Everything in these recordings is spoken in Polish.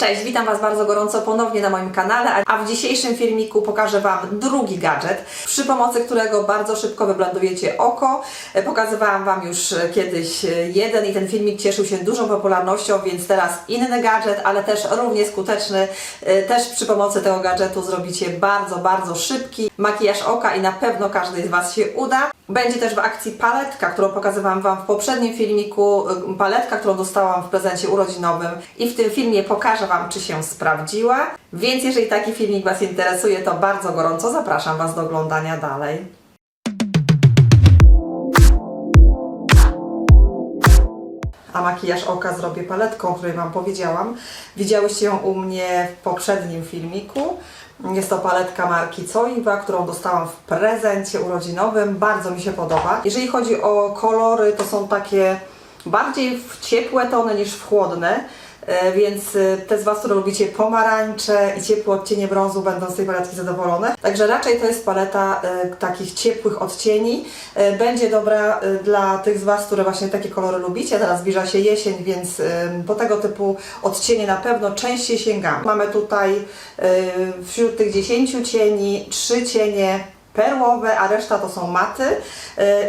Cześć, witam Was bardzo gorąco ponownie na moim kanale, a w dzisiejszym filmiku pokażę Wam drugi gadżet, przy pomocy którego bardzo szybko wyblendujecie oko. Pokazywałam Wam już kiedyś jeden i ten filmik cieszył się dużą popularnością, więc teraz inny gadżet, ale też równie skuteczny. Też przy pomocy tego gadżetu zrobicie bardzo, bardzo szybki makijaż oka i na pewno każdej z Was się uda. Będzie też w akcji paletka, którą pokazywałam Wam w poprzednim filmiku. Paletka, którą dostałam w prezencie urodzinowym i w tym filmie pokażę Wam, czy się sprawdziła. Więc jeżeli taki filmik Was interesuje, to bardzo gorąco zapraszam Was do oglądania dalej. A makijaż oka zrobię paletką, o której Wam powiedziałam. Widziałyście ją u mnie w poprzednim filmiku. Jest to paletka marki Coiva, którą dostałam w prezencie urodzinowym. Bardzo mi się podoba. Jeżeli chodzi o kolory, to są takie bardziej w ciepłe tony niż w chłodne. E, Więc e, te z Was, które lubicie pomarańcze i ciepłe odcienie brązu będą z tej paletki zadowolone. Także raczej to jest paleta e, takich ciepłych odcieni. Będzie dobra dla tych z Was, które właśnie takie kolory lubicie. Teraz zbliża się jesień, więc po tego typu odcienie na pewno częściej sięgamy. Mamy tutaj wśród tych 10 cieni, 3 cienie perłowe, a reszta to są maty.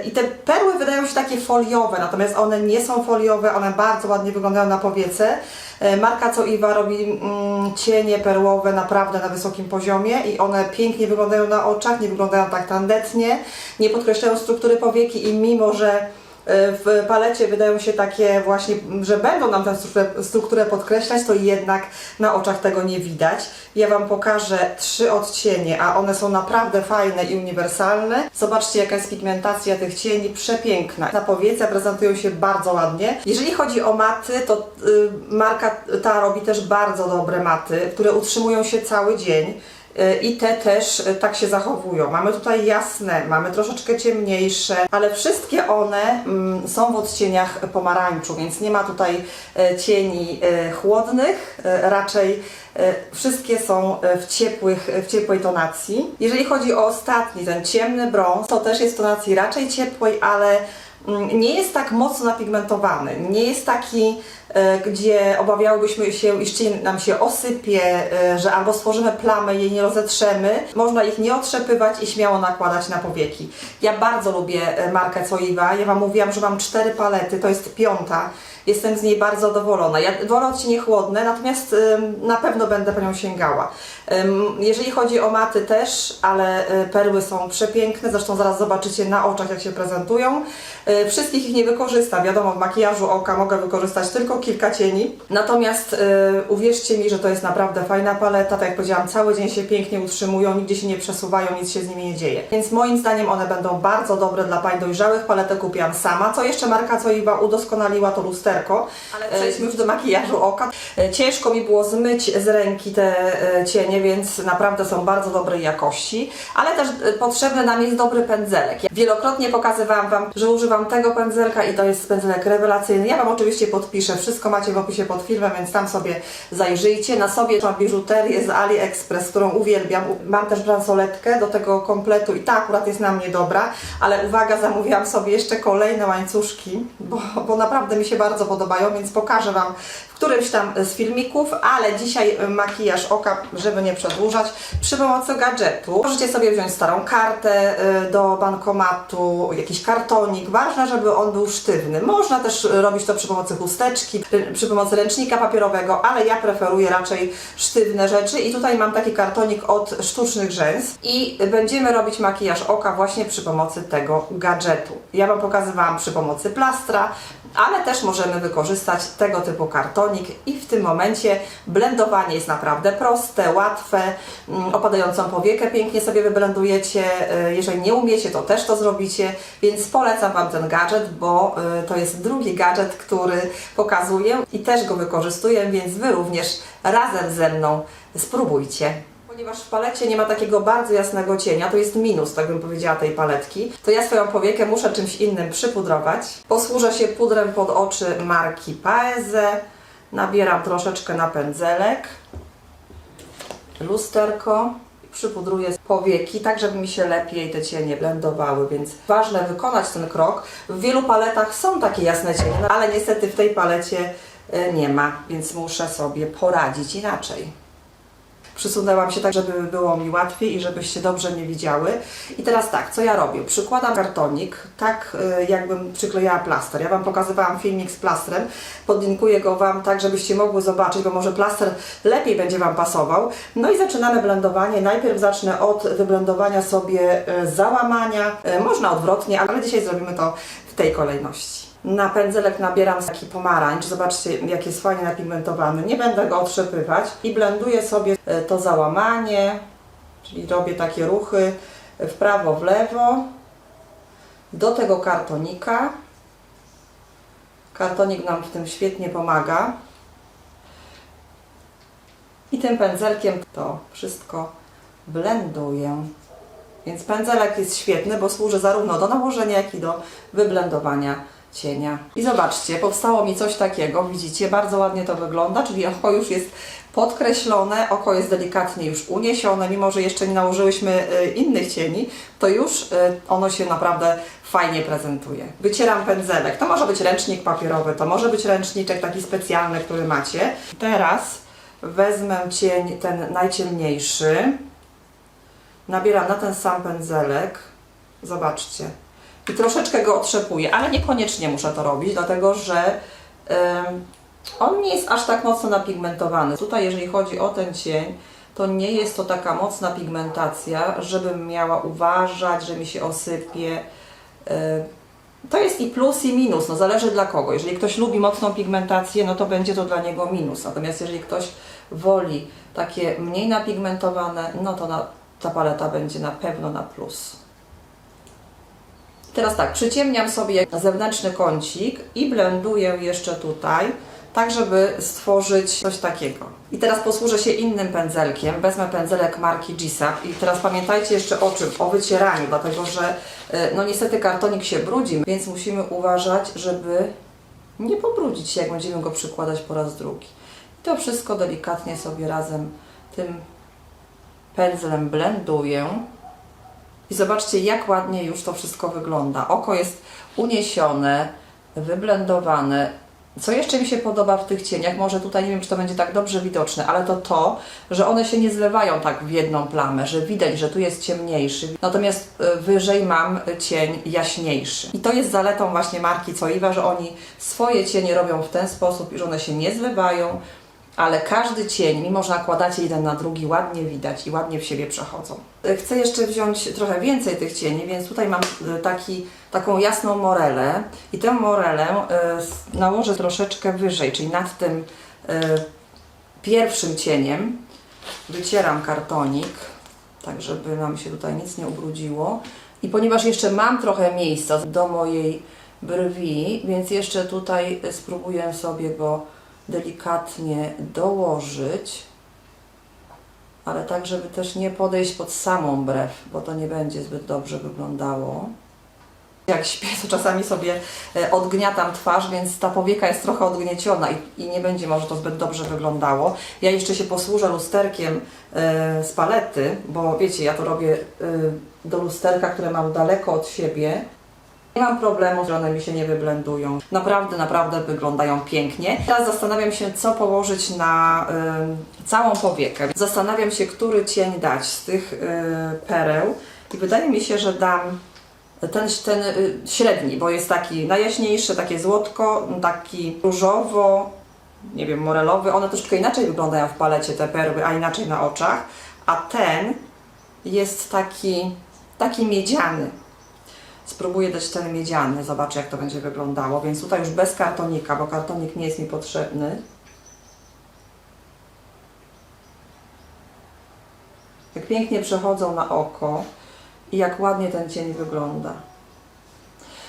I te perły wydają się takie foliowe, natomiast one nie są foliowe, one bardzo ładnie wyglądają na powiece. Yy, Marka Coiva robi mm, cienie perłowe naprawdę na wysokim poziomie i one pięknie wyglądają na oczach, nie wyglądają tak tandetnie, nie podkreślają struktury powieki i mimo, że w palecie wydają się takie właśnie, że będą nam tę strukturę, strukturę podkreślać, to jednak na oczach tego nie widać. Ja Wam pokażę trzy odcienie, a one są naprawdę fajne i uniwersalne. Zobaczcie jaka jest pigmentacja tych cieni, przepiękna. Na powiece prezentują się bardzo ładnie. Jeżeli chodzi o maty, to y, marka ta robi też bardzo dobre maty, które utrzymują się cały dzień. Y, I te też y, tak się zachowują. Mamy tutaj jasne, mamy troszeczkę ciemniejsze, ale wszystkie one mm, są w odcieniach pomarańczu, więc nie ma tutaj e, cieni chłodnych, raczej wszystkie są w, ciepłych, w ciepłej tonacji. Jeżeli chodzi o ostatni, ten ciemny brąz, to też jest w tonacji raczej ciepłej, ale mm, nie jest tak mocno napigmentowany. Nie jest taki, gdzie obawiałybyśmy się, iż cień nam się osypie, e, że albo stworzymy plamę, jej nie rozetrzemy. Można ich nie otrzepywać i śmiało nakładać na powieki. Ja bardzo lubię e, markę Coiva. Ja Wam mówiłam, że mam cztery palety, to jest piąta. Jestem z niej bardzo zadowolona. Ja wolę odcienie chłodne, natomiast na pewno będę po nią sięgała. Jeżeli chodzi o maty też, ale y, perły są przepiękne, zresztą zaraz zobaczycie na oczach jak się prezentują. Y, wszystkich ich nie wykorzystam, wiadomo w makijażu oka mogę wykorzystać tylko kilka cieni. Natomiast y, uwierzcie mi, że to jest naprawdę fajna paleta, tak jak powiedziałam, cały dzień się pięknie utrzymują, nigdzie się nie przesuwają, nic się z nimi nie dzieje. Więc moim zdaniem one będą bardzo dobre dla pań dojrzałych. Paletę kupiłam sama. Co jeszcze marka Coiva udoskonaliła to lusterko. Ale przejdźmy już do makijażu oka. E, Ciężko mi było zmyć z ręki te e, cienie, więc naprawdę są bardzo dobrej jakości. Ale też e, potrzebny nam jest dobry pędzelek. Ja wielokrotnie pokazywałam Wam, że używam tego pędzelka i to jest pędzelek rewelacyjny. Ja Wam oczywiście podpiszę. Wszystko macie w opisie pod filmem, więc tam sobie zajrzyjcie. Na sobie mam biżuterię z AliExpress, którą uwielbiam. Mam też bransoletkę do tego kompletu i ta akurat jest na mnie dobra. Ale uwaga, zamówiłam sobie jeszcze kolejne łańcuszki, bo, bo naprawdę mi się bardzo podobają, więc pokażę Wam w którymś tam z filmików, ale dzisiaj makijaż oka, żeby nie przedłużać, przy pomocy gadżetu. Możecie sobie wziąć starą kartę y, do bankomatu, jakiś kartonik. Ważne, żeby on był sztywny. Można też robić to przy pomocy chusteczki, y, przy pomocy ręcznika papierowego, ale ja preferuję raczej sztywne rzeczy i tutaj mam taki kartonik od sztucznych rzęs i będziemy robić makijaż oka właśnie przy pomocy tego gadżetu. Ja Wam pokazywałam przy pomocy plastra, ale też możemy wykorzystać tego typu kartonik i w tym momencie blendowanie jest naprawdę proste, łatwe, Mm, opadającą powiekę pięknie sobie wyblendujecie, Y, jeżeli nie umiecie to też to zrobicie, więc polecam Wam ten gadżet, bo y, to jest drugi gadżet, który pokazuję i też go wykorzystuję, więc Wy również razem ze mną spróbujcie. Ponieważ w palecie nie ma takiego bardzo jasnego cienia, to jest minus, tak bym powiedziała, tej paletki, to ja swoją powiekę muszę czymś innym przypudrować. Posłużę się pudrem pod oczy marki Paese. Nabieram troszeczkę na pędzelek, lusterko. Przypudruję powieki, tak żeby mi się lepiej te cienie blendowały, więc ważne wykonać ten krok. W wielu paletach są takie jasne cienie, ale niestety w tej palecie e, nie ma, więc muszę sobie poradzić inaczej. Przysunęłam się tak, żeby było mi łatwiej i żebyście dobrze mnie widziały. I teraz tak, co ja robię? Przykładam kartonik, tak y, jakbym przyklejała plaster. Ja Wam pokazywałam filmik z plastrem, podlinkuję go Wam tak, żebyście mogły zobaczyć, bo może plaster lepiej będzie Wam pasował. No i zaczynamy blendowanie. Najpierw zacznę od wyblendowania sobie y, załamania. Y, Można odwrotnie, ale dzisiaj zrobimy to w tej kolejności. Na pędzelek nabieram taki pomarańcz. Zobaczcie, jak jest fajnie napigmentowany. Nie będę go otrzepywać i blenduję sobie e, to załamanie, czyli robię takie ruchy w prawo, w lewo do tego kartonika. Kartonik nam w tym świetnie pomaga. I tym pędzelkiem to wszystko blenduję. Więc pędzelek jest świetny, bo służy zarówno do nałożenia, jak i do wyblendowania cienia. I zobaczcie, powstało mi coś takiego, widzicie, bardzo ładnie to wygląda, czyli oko już jest podkreślone, oko jest delikatnie już uniesione, mimo że jeszcze nie nałożyłyśmy y, innych cieni, to już y, ono się naprawdę fajnie prezentuje. Wycieram pędzelek, to może być ręcznik papierowy, to może być ręczniczek taki specjalny, który macie. Teraz wezmę cień ten najciemniejszy, nabieram na ten sam pędzelek, zobaczcie, i troszeczkę go otrzepuję, ale niekoniecznie muszę to robić, dlatego że em, on nie jest aż tak mocno napigmentowany. Tutaj, jeżeli chodzi o ten cień, to nie jest to taka mocna pigmentacja, żebym miała uważać, że mi się osypie. To jest i plus, i minus, no zależy dla kogo. Jeżeli ktoś lubi mocną pigmentację, no to będzie to dla niego minus. Natomiast jeżeli ktoś woli takie mniej napigmentowane, no to ta paleta będzie na pewno na plus. Teraz tak, przyciemniam sobie zewnętrzny kącik i blenduję jeszcze tutaj, tak żeby stworzyć coś takiego. I teraz posłużę się innym pędzelkiem. Wezmę pędzelek marki Gisap i teraz pamiętajcie jeszcze o czym? O wycieraniu, dlatego że e, no niestety kartonik się brudzi, więc musimy uważać, żeby nie pobrudzić się, jak będziemy go przykładać po raz drugi. I to wszystko delikatnie sobie razem tym pędzlem blenduję. I zobaczcie, jak ładnie już to wszystko wygląda. Oko jest uniesione, wyblendowane. Co jeszcze mi się podoba w tych cieniach, może tutaj nie wiem, czy to będzie tak dobrze widoczne, ale to to, że one się nie zlewają tak w jedną plamę, że widać, że tu jest ciemniejszy, natomiast y, wyżej mam cień jaśniejszy. I to jest zaletą właśnie marki Coiwa, że oni swoje cienie robią w ten sposób, że one się nie zlewają, ale każdy cień, mimo że nakładacie jeden na drugi, ładnie widać i ładnie w siebie przechodzą. Chcę jeszcze wziąć trochę więcej tych cieni, więc tutaj mam y, taki, taką jasną morelę i tę morelę s- nałożę troszeczkę wyżej, czyli nad tym pierwszym cieniem wycieram kartonik, tak żeby nam się tutaj nic nie ubrudziło. I ponieważ jeszcze mam trochę miejsca do mojej brwi, więc jeszcze tutaj spróbuję sobie go delikatnie dołożyć, ale tak, żeby też nie podejść pod samą brew, bo to nie będzie zbyt dobrze wyglądało. Jak śpię, to czasami sobie e, odgniatam twarz, więc ta powieka jest trochę odgnieciona i, i nie będzie może to zbyt dobrze wyglądało. Ja jeszcze się posłużę lusterkiem e, z palety, bo wiecie, ja to robię e, do lusterka, które mam daleko od siebie. Nie mam problemu, że one mi się nie wyblendują. Naprawdę, naprawdę wyglądają pięknie. Teraz zastanawiam się, co położyć na y, całą powiekę. Zastanawiam się, który cień dać z tych y, pereł i wydaje mi się, że dam ten, ten y, średni, bo jest taki najjaśniejszy, takie złotko, taki różowo, nie wiem, morelowy. One troszeczkę inaczej wyglądają w palecie, te perły, a inaczej na oczach. A ten jest taki, taki miedziany. Spróbuję dać ten miedziany, zobaczę jak to będzie wyglądało. Więc tutaj już bez kartonika, bo kartonik nie jest mi potrzebny. Jak pięknie przechodzą na oko i jak ładnie ten cień wygląda.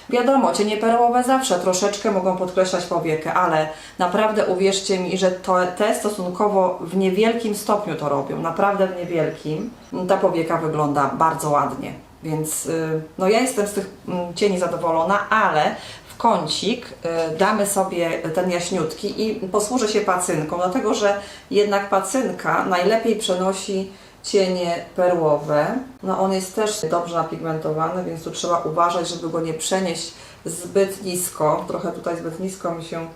Wiadomo, cienie perłowe zawsze troszeczkę mogą podkreślać powiekę, ale naprawdę uwierzcie mi, że to, te stosunkowo w niewielkim stopniu to robią, naprawdę w niewielkim. Ta powieka wygląda bardzo ładnie, więc y, no ja jestem z tych mm, cieni zadowolona, ale w kącik y, damy sobie ten jaśniutki i posłużę się pacynką, dlatego że jednak pacynka najlepiej przenosi cienie perłowe. No on jest też dobrze napigmentowany, więc tu trzeba uważać, żeby go nie przenieść zbyt nisko. Trochę tutaj zbyt nisko mi się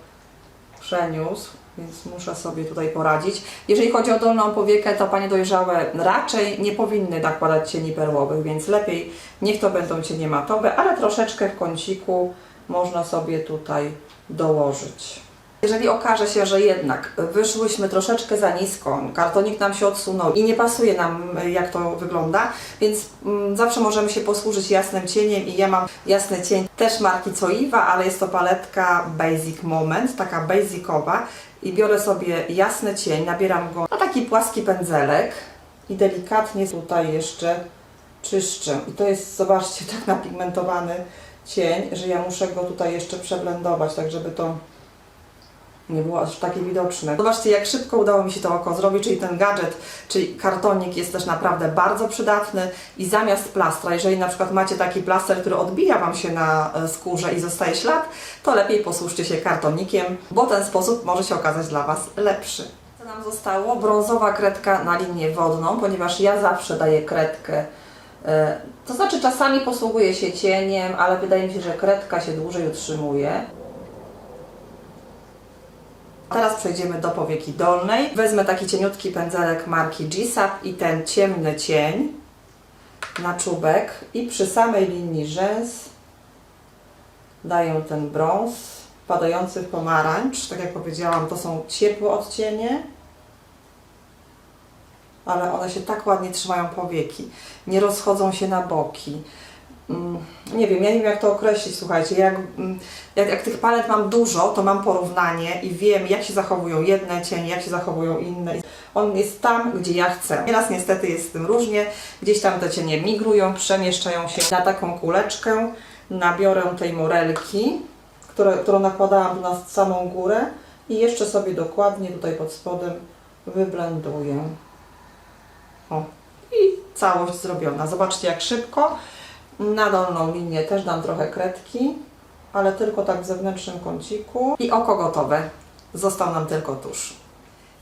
przeniósł, więc muszę sobie tutaj poradzić. Jeżeli chodzi o dolną powiekę, to panie dojrzałe raczej nie powinny nakładać cieni perłowych, więc lepiej niech to będą cienie matowe, ale troszeczkę w kąciku można sobie tutaj dołożyć. Jeżeli okaże się, że jednak wyszłyśmy troszeczkę za nisko, kartonik nam się odsunął i nie pasuje nam jak to wygląda, więc mm, zawsze możemy się posłużyć jasnym cieniem i ja mam jasny cień też marki Coiva, ale jest to paletka Basic Moment, taka basicowa i biorę sobie jasny cień, nabieram go na taki płaski pędzelek i delikatnie tutaj jeszcze czyszczę. I to jest, zobaczcie, tak napigmentowany cień, że ja muszę go tutaj jeszcze przeblendować, tak żeby to nie było aż takie widoczne. Zobaczcie, jak szybko udało mi się to oko zrobić, czyli ten gadżet, czyli kartonik jest też naprawdę bardzo przydatny i zamiast plastra, jeżeli na przykład macie taki plaster, który odbija Wam się na e, skórze i zostaje ślad, to lepiej posłużcie się kartonikiem, bo ten sposób może się okazać dla Was lepszy. Co nam zostało? Brązowa kredka na linię wodną, ponieważ ja zawsze daję kredkę e, to znaczy czasami posługuję się cieniem, ale wydaje mi się, że kredka się dłużej utrzymuje. Teraz przejdziemy do powieki dolnej. Wezmę taki cieniutki pędzelek marki G-Sap i ten ciemny cień na czubek i przy samej linii rzęs daję ten brąz padający w pomarańcz. Tak jak powiedziałam, to są ciepłe odcienie, ale one się tak ładnie trzymają powieki. Nie rozchodzą się na boki. Mm, Nie wiem, ja nie wiem jak to określić, słuchajcie, jak, mm, jak, jak tych palet mam dużo, to mam porównanie i wiem jak się zachowują jedne cienie, jak się zachowują inne. On jest tam, gdzie ja chcę. Nieraz niestety jest z tym różnie, gdzieś tam te cienie migrują, przemieszczają się na taką kuleczkę, nabiorę tej morelki, które, którą nakładałam na samą górę i jeszcze sobie dokładnie tutaj pod spodem wyblenduję. O, i całość zrobiona. Zobaczcie jak szybko. Na dolną linię też dam trochę kredki, ale tylko tak w zewnętrznym kąciku. I oko gotowe. Został nam tylko tusz.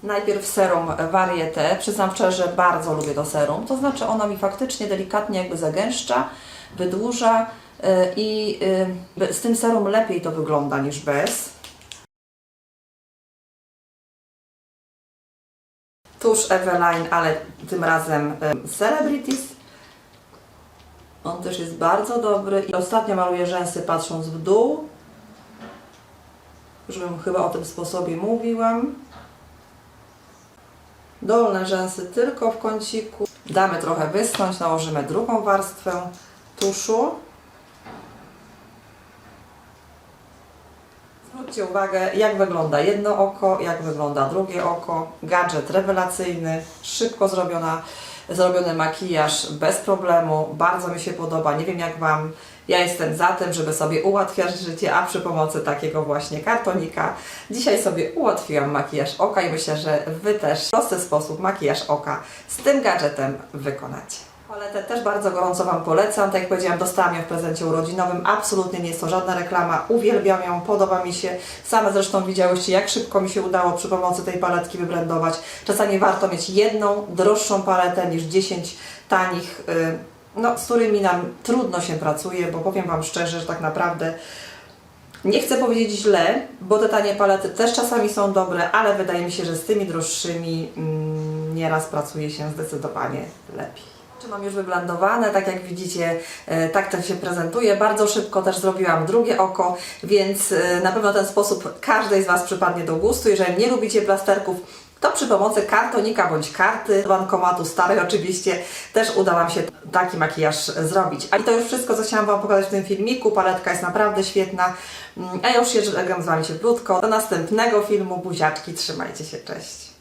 Najpierw serum Varieté. Przyznam szczerze, bardzo lubię to serum. To znaczy ono mi faktycznie delikatnie jakby zagęszcza, wydłuża yy, i yy, z tym serum lepiej to wygląda niż bez. Tusz Eveline, ale tym razem yy, Celebrities. On też jest bardzo dobry. I ostatnio maluję rzęsy patrząc w dół. Żebym chyba o tym sposobie mówiłam. Dolne rzęsy tylko w kąciku. Damy trochę wysnąć, nałożymy drugą warstwę tuszu. Zwróćcie uwagę, jak wygląda jedno oko, jak wygląda drugie oko. Gadżet rewelacyjny, szybko zrobiona, zrobiony makijaż bez problemu. Bardzo mi się podoba. Nie wiem jak Wam. Ja jestem za tym, żeby sobie ułatwiać życie, a przy pomocy takiego właśnie kartonika dzisiaj sobie ułatwiłam makijaż oka i myślę, że Wy też w prosty sposób makijaż oka z tym gadżetem wykonacie. Paletę też bardzo gorąco Wam polecam. Tak jak powiedziałam, dostałam ją w prezencie urodzinowym. Absolutnie nie jest to żadna reklama. Uwielbiam ją, podoba mi się. Same zresztą widziałyście, jak szybko mi się udało przy pomocy tej paletki wyblendować. Czasami warto mieć jedną droższą paletę niż 10 tanich, y, no, z którymi nam trudno się pracuje, bo powiem Wam szczerze, że tak naprawdę nie chcę powiedzieć źle, bo te tanie palety też czasami są dobre, ale wydaje mi się, że z tymi droższymi mm, nieraz pracuje się zdecydowanie lepiej. Mam już wyblendowane, tak jak widzicie, e, tak to się prezentuje. Bardzo szybko też zrobiłam drugie oko, więc e, na pewno ten sposób każdej z Was przypadnie do gustu. Jeżeli nie lubicie plasterków, to przy pomocy kartonika bądź karty bankomatu starej oczywiście też uda Wam się taki makijaż zrobić. A i to już wszystko, co chciałam Wam pokazać w tym filmiku. Paletka jest naprawdę świetna. Mm, A ja już się żegnam z Wami cieplutko. Do następnego filmu. Buziaczki, trzymajcie się, cześć.